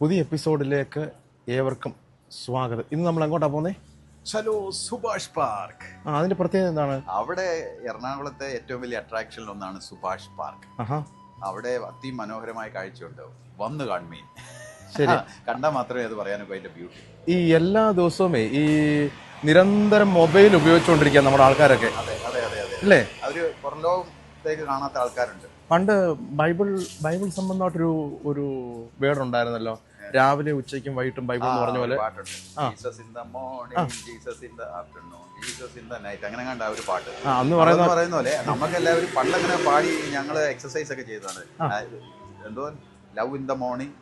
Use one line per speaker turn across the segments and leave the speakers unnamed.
പുതിയ എപ്പിസോഡിലേക്ക് ഏവർക്കും സ്വാഗതം. ഇന്ന് നമ്മൾ എങ്ങോട്ടാ പോകുന്നേ
ചലോ സുഭാഷ് പാർക്ക്.
ആ അതിന്റെ പ്രത്യേകത എന്താണ്?
അവിടെ എറണാകുളത്തെ ഏറ്റവും വലിയ അട്രാക്ഷനിൽ ഒന്നാണ് സുഭാഷ് പാർക്ക്. അവിടെ അതിമനോഹരമായ കാഴ്ചയുണ്ട്. വന്ന് കാൺമീൻ.
ശരി.
കണ്ടാൽ മാത്രമേ അത് പറയാനൊക്കെ അതിന്റെ ബ്യൂട്ടി
ഈ എല്ലാ ദിവസവുമേ ഈ നിരന്തരം മൊബൈൽ ഉപയോഗിച്ചുകൊണ്ടിരിക്കുക നമ്മുടെ ആൾക്കാരൊക്കെ.
അതെ അതെ അതെ അതെ.
അല്ലേ?
അവർ പുറം ലോകത്തേക്ക് കാണാത്ത ആൾക്കാരുണ്ട്.
പണ്ട് ബൈബിൾ ബൈബിൾ സംബന്ധമായിട്ടൊരു ഒരു വേർഡ് ഉണ്ടായിരുന്നല്ലോ രാവിലെ ഉച്ചയ്ക്കും വൈകിട്ടും ബൈബിൾ എന്ന് പറഞ്ഞ പോലെ
അങ്ങനെ കണ്ട ഒരു പാട്ട്
അന്ന് പറയുന്ന
പോലെ നമുക്ക് എല്ലാവരും പണ്ടങ്ങനെ പാടി ഞങ്ങൾ എക്സസൈസ് ഒക്കെ ചെയ്തതാണ് എന്തോ love in the morning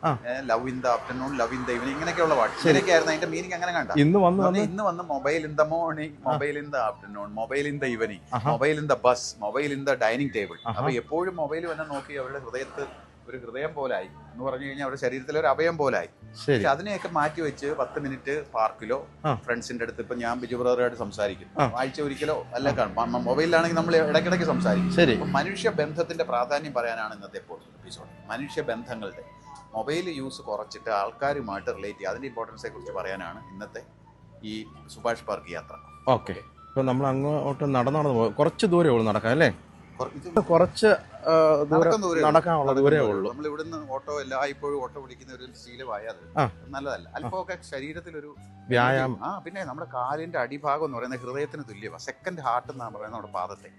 love in the afternoon love in the evening ഇങ്ങനെയൊക്കെയുള്ള പാട്ട് ശരിയൊക്കെ ആയിരുന്നു അതിന്റെ മീനിങ് അങ്ങനെ കണ്ട
ഇന്ന് വന്ന്
ഇന്ന് വന്ന് mobile in the morning mobile in the afternoon mobile in the evening mobile in the bus mobile in the dining table അപ്പൊ എപ്പോഴും മൊബൈൽ വന്നെ നോക്കി അവരുടെ ഹൃദയത്തിൽ ഒരു ഹൃദയം പോലായി എന്ന് പറഞ്ഞു കഴിഞ്ഞാൽ അവരുടെ ശരീരത്തിലെ ഒരു അഭയം പോലായി.
ശരി.
പക്ഷെ അതിനെയൊക്കെ മാറ്റി വെച്ച് പത്ത് മിനിറ്റ് പാർക്കിലോ
ആ.
ഫ്രണ്ട്സിന്റെ അടുത്ത് ഇപ്പൊ ഞാൻ ബിജു ബ്രദറുമായിട്ട് സംസാരിക്കും. ആഴ്ച ഒരിക്കലോ അല്ല കാണും. മൊബൈലിലാണെങ്കിൽ നമ്മൾ ഇടയ്ക്കിടയ്ക്ക് സംസാരിക്കും.
ശരി.
അപ്പൊ മനുഷ്യ ബന്ധത്തിന്റെ പ്രാധാന്യം പറയാനാണ് ഇന്നത്തെ എപ്പിസോഡ്. മനുഷ്യ ബന്ധങ്ങളുടെ മൊബൈൽ യൂസ് കുറച്ചിട്ട് ആൾക്കാരുമായിട്ട് റിലേറ്റ് ചെയ്യുക. അതിന്റെ ഇമ്പോർട്ടൻസിനെ കുറിച്ച് പറയാനാണ് ഇന്നത്തെ ഈ സുഭാഷ് പാർക്ക് യാത്ര.
ഓക്കെ. ഇപ്പൊ നമ്മൾ അങ്ങോട്ട് നടന്നു നടന്നു കുറച്ച് ദൂരമേ ഉള്ളൂ നടക്കാൻ അല്ലേ? കുറച്ച് ദൂരം. നടക്കാനുള്ള ദൂരമേ ഉള്ളൂ.
നമ്മൾ ഇവിടുന്ന് ഓട്ടോ എല്ലായ്പ്പോഴും ഓട്ടോ പിടിക്കുന്ന ഒരു ശീലമായത്
ആ.
നല്ലതല്ല. അല്പമൊക്കെ ശരീരത്തിലൊരു
വ്യായാമം.
ആ പിന്നെ നമ്മുടെ കാലിന്റെ അടിഭാഗം എന്ന് പറയുന്നത് ഹൃദയത്തിന് തുല്യമാണ് സെക്കൻഡ് ഹാർട്ട് എന്നാണ് പറയുന്നത് നമ്മുടെ പാദത്തെ.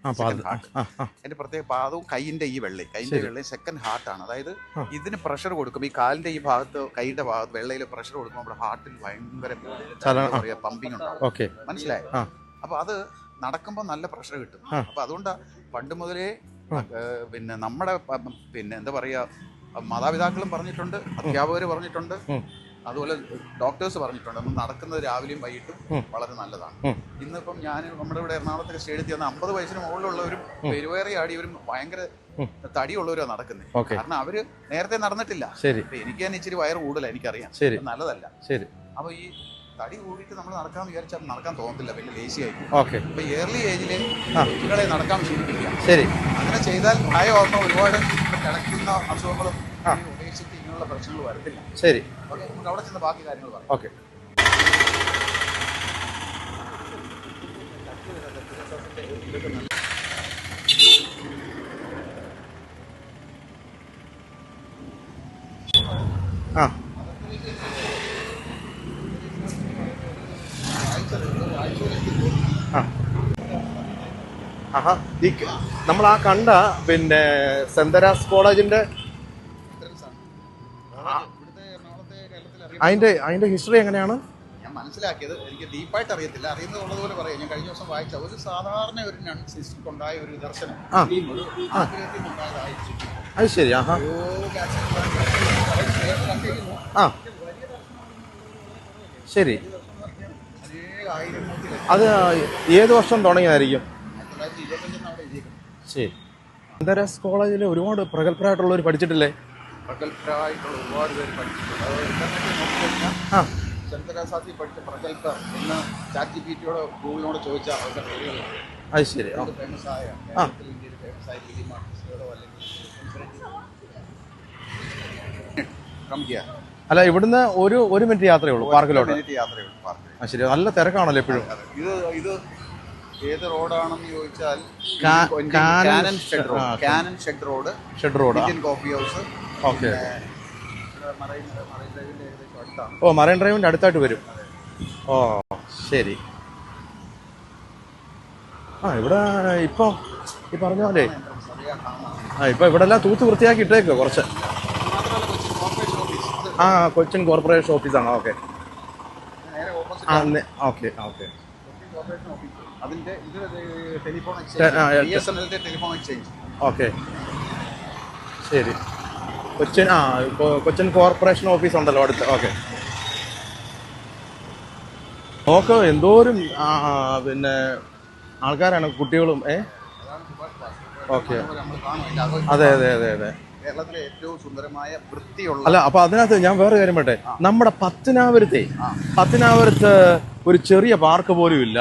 ഹാർട്ട് അതിന്റെ പ്രത്യേക പാദവും കൈയിന്റെ ഈ വെള്ളി കൈയിന്റെ. വെള്ളി സെക്കൻഡ് ഹാർട്ടാണ് അതായത് ഇതിന് പ്രഷർ കൊടുക്കും. ഈ കാലിന്റെ ഈ ഭാഗത്ത് കൈയുടെ ഭാഗത്ത് വെള്ളയിൽ പ്രഷർ കൊടുക്കുമ്പോൾ നമ്മുടെ ഹാർട്ടിൽ ഭയങ്കര. പമ്പിങ് ഉണ്ടാവും. മനസ്സിലായി. അപ്പൊ അത് നടക്കുമ്പോൾ നല്ല പ്രഷർ കിട്ടും. അപ്പൊ അതുകൊണ്ട് പണ്ട് മുതലേ പിന്നെ നമ്മുടെ പിന്നെ എന്താ പറയാ മാതാപിതാക്കളും പറഞ്ഞിട്ടുണ്ട് അധ്യാപകർ പറഞ്ഞിട്ടുണ്ട് അതുപോലെ ഡോക്ടേഴ്സ് പറഞ്ഞിട്ടുണ്ട്. നമ്മൾ നടക്കുന്നത് രാവിലെയും വൈകിട്ടും വളരെ നല്ലതാണ്. ഇന്നിപ്പം ഞാൻ നമ്മുടെ ഇവിടെ എറണാകുളത്തെ സ്റ്റേഡിയത്തിൽ വന്ന അമ്പത് വയസ്സിന് മുകളിലുള്ളവരും പെരുവേറി ആടിയവരും ഭയങ്കര തടിയുള്ളവരോ നടക്കുന്നത് കാരണം അവർ നേരത്തെ നടന്നിട്ടില്ല. എനിക്ക് തന്നെ ഇച്ചിരി വയറ് കൂടുതലാണ് എനിക്കറിയാം. നല്ലതല്ല.
ശരി.
അപ്പൊ ഈ തടി കൂടിയിട്ട് നമ്മൾ നടക്കാൻ വിചാരിച്ചാൽ നടക്കാൻ തോന്നത്തില്ല. വലിയ ലേസി ആയിരിക്കും.
ഓക്കെ.
അപ്പൊ ഏർലി
ഏജിൽ.
കുട്ടികളെ നടക്കാൻ ശീലിപ്പിക്കുക
ശരി.
അങ്ങനെ ചെയ്താൽ പ്രായ ഓർമ്മ ഒരുപാട് കിടക്കുന്ന അസുഖങ്ങളും ഉപേക്ഷിച്ചിട്ട് ഇങ്ങനെയുള്ള പ്രശ്നങ്ങൾ വരത്തില്ല.
ശരി.
ഓക്കെ നമുക്ക് അവിടെ ചെന്ന് ബാക്കി കാര്യങ്ങൾ പറയാം.
ഓക്കെ. ആ. ആഹാ ഈ നമ്മൾ ആ കണ്ട പിന്നെ സെന്തരാസ് കോളേജിന്റെ അതിന്റെ അതിന്റെ ഹിസ്റ്ററി എങ്ങനെയാണ്?
ഞാൻ മനസ്സിലാക്കിയത് എനിക്ക് ഡീപ്പായിട്ട് അറിയത്തില്ല. അറിയുന്നത് പോലെ പറയാം. ഞാൻ കഴിഞ്ഞ ദിവസം വായിച്ച ഒരു സാധാരണ ഒരു നൺ ഒരു ദർശനം.
അത് ശരി ആഹാ. ശരി. അത് ഏത് വർഷം തുടങ്ങിയതായിരിക്കും? ശരി. അന്തരാസ് കോളേജിൽ ഒരുപാട് പ്രഗത്ഭരായിട്ടുള്ളവർ പഠിച്ചിട്ടില്ലേ?
പ്രഗത്ഭരായിട്ടുള്ള ഒരുപാട് പേര് പഠിച്ചിട്ടുണ്ട്. അത് ഇന്റർനെറ്റിൽ നോക്കിക്കഴിഞ്ഞാൽ
ആ.
ചന്ദ്രസാത്തി പഠിച്ച പ്രഗത്ഭർ എന്ന് ചാറ്റ് ജി പി ടിയോട് ഗൂഗിളിനോട് ചോദിച്ച അവരുടെ പേരുകൾ
അത് ശരി. ആ.
ഫേമസ് ആയ
ആ.
കേരളത്തിൽ ഇന്ത്യയിൽ ഫേമസ് ആയ ഫിലിം ആർട്ടിസ്റ്റുകളോ അല്ലെങ്കിൽ
അല്ല ഇവിടുന്ന് ഒരു ഒരു മിനിറ്റ് യാത്രയേ ഉള്ളൂ പാർക്കിലോട്ട്.
മിനിറ്റ് യാത്രയുള്ളൂ പാർക്കിൽ
ആ ശരി. നല്ല തിരക്കാണല്ലോ എപ്പോഴും.
ഇത് ഇത് ഏത് റോഡാണെന്ന് ചോദിച്ചാൽ
canon
shed road. Canon shed road.
Shed road?
Indian coffee house.
Okay.
Marine marine ഡ്രൈവിന്റെ
ഓ മറൈൻ ഡ്രൈവിന്റെ അടുത്തായിട്ട് വരും. ഓ ശരി. ആ ഇവിടെ ഇപ്പൊ ഈ പറഞ്ഞ പോലെ. ആ ഇപ്പൊ ഇവിടെ എല്ലാം തൂത്ത് വൃത്തിയാക്കി ഇട്ടേക്കോ കുറച്ച്. ആ കൊച്ചിൻ കോർപ്പറേഷൻ ഓഫീസാണ് okay. Okay okay.
Kochi corporation office അതിന്റെ ഇത് ടെലിഫോൺ
ആ,
എക്സ്ചേഞ്ച് ബി എസ് എൻ എല്ലിന്റെ ടെലിഫോൺ എക്സ്ചേഞ്ച്.
ഓക്കെ. ശരി. കൊച്ചിൻ ആ കൊച്ചിൻ കോർപ്പറേഷൻ ഓഫീസ് ഉണ്ടല്ലോ അടുത്ത്. ഓക്കെ. നോക്ക് എന്തോരം പിന്നെ ആൾക്കാരാണ് കുട്ടികളും ഏ? ഓക്കെ. അതെ അതെ അതെ അതെ.
കേരളത്തിലെ ഏറ്റവും സുന്ദരമായ വൃത്തിയുള്ള
അല്ല അപ്പൊ അതിനകത്ത് ഞാൻ വേറെ കാര്യം പറയട്ടെ? നമ്മുടെ പത്തനാപുരത്തെ പത്തനാപുരത്ത് ഒരു ചെറിയ പാർക്ക് പോലും ഇല്ല.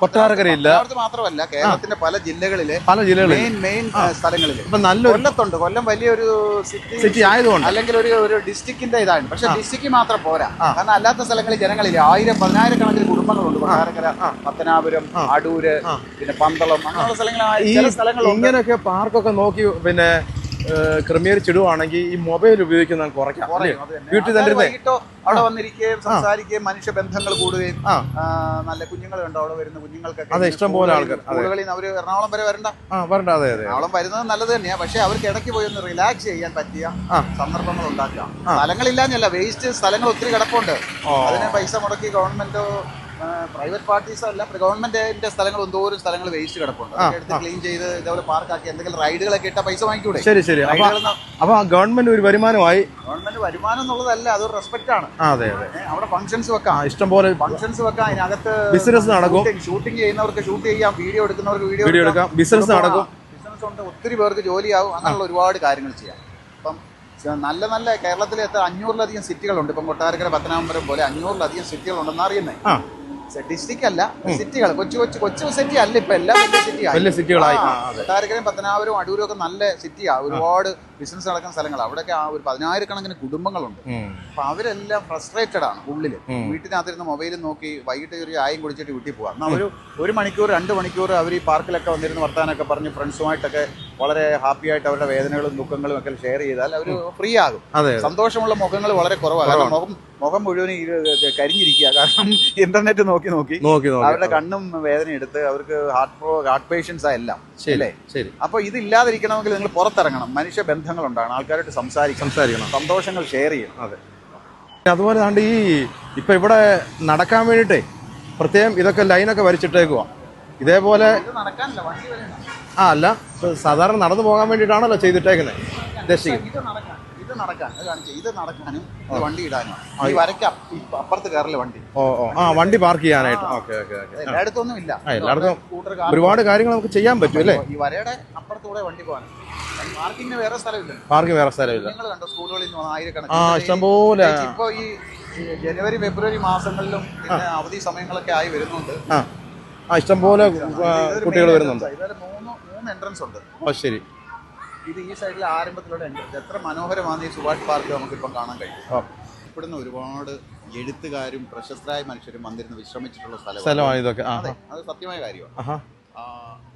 കൊട്ടാരക്കരയില്ല.
മാത്രമല്ല കേരളത്തിന്റെ പല ജില്ലകളിലെ
പല ജില്ലകളിൽ.
മെയിൻ മെയിൻ സ്ഥലങ്ങളിൽ
ഇപ്പൊ നല്ലൊരു
കൊല്ലത്തുണ്ട്. കൊല്ലം വലിയൊരു സിറ്റി
സിറ്റി ആയതുകൊണ്ട്.
അല്ലെങ്കിൽ ഒരു ഒരു ഡിസ്ട്രിക്റ്റിന്റെ ഇതാണ് പക്ഷെ ഡിസ്ട്രിക്ട് മാത്രം പോരാ. കാരണം അല്ലാത്ത സ്ഥലങ്ങളിൽ ജനങ്ങളില്ല. ആയിരം പതിനായിരക്കണക്കിന് കുടുംബങ്ങളുണ്ട്. കൊട്ടാരക്കര പത്തനാപുരം അടൂര് പിന്നെ പന്തളം. അങ്ങനെയുള്ള സ്ഥലങ്ങളാണ്
ഇങ്ങനെയൊക്കെ പാർക്കൊക്കെ നോക്കി പിന്നെ ക്രമീകരിച്ചിടുവാണെങ്കിൽ ഈ മൊബൈൽ ഉപയോഗിക്കുന്ന കുറയ്ക്കാം. വീട്ടിൽ തന്നെ
അവിടെ വന്നിരിക്കുകയും സംസാരിക്കുകയും മനുഷ്യ ബന്ധങ്ങൾ കൂടുകയും നല്ല കുഞ്ഞുങ്ങൾ കണ്ടോ അവിടെ വരുന്ന കുഞ്ഞുങ്ങൾക്കൊക്കെ
അതെ, ഇഷ്ടം പോലെ ആൾക്കാർ, അവർ
സ്കൂളുകളിൽ എറണാകുളം വരെ വരണ്ട.
ആ വരണ്ട. അതെ അതെ.
എറണാകുളം വരുന്നത് നല്ലത് തന്നെയാ. പക്ഷെ അവർക്ക് ഇടയ്ക്ക് പോയി ഒന്ന് റിലാക്സ് ചെയ്യാൻ പറ്റിയ. സന്ദർഭങ്ങൾ ഉണ്ടാക്കുക സ്ഥലങ്ങളില്ലാന്നല്ല വേസ്റ്റ് സ്ഥലങ്ങൾ ഒത്തിരി കിടപ്പുണ്ട്. അതിന് പൈസ മുടക്കി ഗവൺമെന്റോ പ്രൈവറ്റ് പാർട്ടീസ് അല്ല ഗവൺമെന്റിന്റെ സ്ഥലങ്ങൾ എന്തോരം സ്ഥലങ്ങൾ വേസ്റ്റ് കിടപ്പുണ്ട്. എടുത്ത് ക്ലീൻ ചെയ്ത് ഇതേപോലെ പാർക്കാക്കി എന്തെങ്കിലും റൈഡുകളൊക്കെ ഇട്ട പൈസ വാങ്ങിക്കൂടെ?
ശരി ശരി. അപ്പൊ ഗവൺമെന്റ് ഒരു വരുമാനമായി.
ഗവൺമെന്റ് വരുമാനം എന്നുള്ളതല്ല അതൊരു റെസ്പെക്ട് ആണ്.
അതെ അതെ.
അവിടെ ഫംഗ്ഷൻസ് വെക്കാം.
ഇഷ്ടം പോലെ
ഫംഗ്ഷൻസ് വെക്കാം അതിനകത്ത്
ബിസിനസ് നടക്കും.
ഷൂട്ടിംഗ് ചെയ്യുന്നവർക്ക് ഷൂട്ട് ചെയ്യാം വീഡിയോ എടുക്കുന്നവർക്ക് വീഡിയോ
എടുക്കാം. ബിസിനസ് നടക്കും.
ബിസിനസ് ഉണ്ട്. ഒത്തിരി പേർക്ക് ജോലിയാവും. അങ്ങനെയുള്ള ഒരുപാട് കാര്യങ്ങൾ ചെയ്യാം. അപ്പം നല്ല നല്ല കേരളത്തിലെ എത്ര അഞ്ഞൂറിലധികം സിറ്റികളുണ്ട് ഇപ്പം കൊട്ടാരക്കര പത്തനാപുരം പോലെ അഞ്ഞൂറിലധികം സിറ്റികളുണ്ടെന്ന്
അറിയുന്നത്
ഡിസ്ട്രിക്ട് അല്ല സിറ്റികൾ കൊച്ചു കൊച്ചു കൊച്ചു സിറ്റി അല്ല ഇപ്പൊ എല്ലാ വലിയ സിറ്റി
വലിയ സിറ്റികളായി
കൊട്ടാരക്കരയും പത്തനാപുരം അടൂരും ഒക്കെ നല്ല സിറ്റിയാ ഒരുപാട് ബിസിനസ് നടക്കുന്ന സ്ഥലങ്ങൾ അവിടെയൊക്കെ ആ ഒരു പതിനായിരക്കണക്കിന് കുടുംബങ്ങളുണ്ട്. അപ്പൊ അവരെല്ലാം ഫ്രസ്ട്രേറ്റഡ് ആണ്
ഉള്ളിൽ.
വീട്ടിനകത്തിരുന്ന് മൊബൈലും നോക്കി വൈകിട്ട് ഒരു ആയും കുടിച്ചിട്ട് വീട്ടിൽ പോകാം എന്നാൽ ഒരു ഒരു മണിക്കൂർ രണ്ട് മണിക്കൂർ അവർ ഈ പാർക്കിലൊക്കെ വന്നിരുന്ന് വർത്താനൊക്കെ പറഞ്ഞ് ഫ്രണ്ട്സുമായിട്ടൊക്കെ വളരെ ഹാപ്പി ആയിട്ട് അവരുടെ വേദനകളും ദുഃഖങ്ങളും ഒക്കെ ഷെയർ ചെയ്താൽ അവർ ഫ്രീ ആകും സന്തോഷമുള്ള മുഖങ്ങൾ വളരെ കുറവാണ് കാരണം മുഖം മുഖം മുഴുവൻ കരിഞ്ഞിരിക്കുക. കാരണം ഇന്റർനെറ്റ് നോക്കി നോക്കി അവരുടെ കണ്ണും വേദന എടുത്ത് അവർക്ക് ഹാർട്ട് ഹാർട്ട് പേഷ്യൻസ് എല്ലാം.
ശരി
അല്ലേ? അപ്പൊ ഇതില്ലാതിരിക്കണമെങ്കിൽ നിങ്ങൾ പുറത്തിറങ്ങണം. മനുഷ്യ ബന്ധങ്ങൾ ഉണ്ടാകണം ആൾക്കാരായിട്ട് സംസാരിക്കണം
സംസാരിക്കണം.
സന്തോഷങ്ങൾ ഷെയർ ചെയ്യണം.
അതെ. അതുപോലെ കണ്ട് ഈ ഇപ്പം ഇവിടെ നടക്കാൻ വേണ്ടിയിട്ടേ പ്രത്യേകം ഇതൊക്കെ ലൈനൊക്കെ വരച്ചിട്ടേക്കുവാ. ഇതേപോലെ ആ അല്ല സാധാരണ നടന്നു പോകാൻ വേണ്ടിയിട്ടാണല്ലോ ചെയ്തിട്ടേക്കുന്നത് ഉദ്ദേശിക്കുന്നത്
ഇത് നടക്കാൻ ഇത് നടക്കാനും വണ്ടി ഇടാനും? ഈ വരയ്ക്ക് അപ്പുറത്ത് കയറില്ല വണ്ടി?
ഓ ഓ. ആ വണ്ടി പാർക്ക് ചെയ്യാനായിട്ട്. Okay okay okay.
എല്ലായിടത്തൊന്നും ഇല്ല.
എല്ലായിടത്തും ഒരുപാട് കാര്യങ്ങൾ നമുക്ക് ചെയ്യാൻ പറ്റും അല്ലേ?
ഈ വരയുടെ അപ്പുറത്തൂടെ വണ്ടി പോകാൻ. പാർക്കിങ്ങിന് വേറെ സ്ഥലമില്ല.
പാർക്ക് വേറെ സ്ഥലമില്ല.
നിങ്ങൾ കണ്ടോ സ്കൂളുകളിൽ നിന്ന്
ആ
ആയിരക്കണക്കിന്
ഇഷ്ടംപോലെ
ഇപ്പൊ ഈ ജനുവരി ഫെബ്രുവരി മാസങ്ങളിലും പിന്നെ അവധി സമയങ്ങളൊക്കെ ആയി വരുന്നുണ്ട്.
ആ. ആ ഇഷ്ടംപോലെ കുട്ടികൾ വരുന്നുണ്ട്.
മൂന്ന് മൂന്ന് എൻട്രൻസ് ഉണ്ട്.
ഓ ശരി.
ഇത് ഈ സൈഡിൽ ആരംഭത്തിലുള്ള ഉണ്ട് എത്ര മനോഹരമാണ് ഈ സുഭാഷ് പാർക്ക് നമുക്കിപ്പം കാണാൻ കഴിയും ഇവിടുന്ന് ഒരുപാട് എഴുത്തുകാരും പ്രശസ്തരായ മനുഷ്യരും വന്നിരുന്ന് വിശ്രമിച്ചിട്ടുള്ള സ്ഥലമാണ്.
ഇതൊക്കെ.
അതെ അത് സത്യമായ കാര്യമാണ്.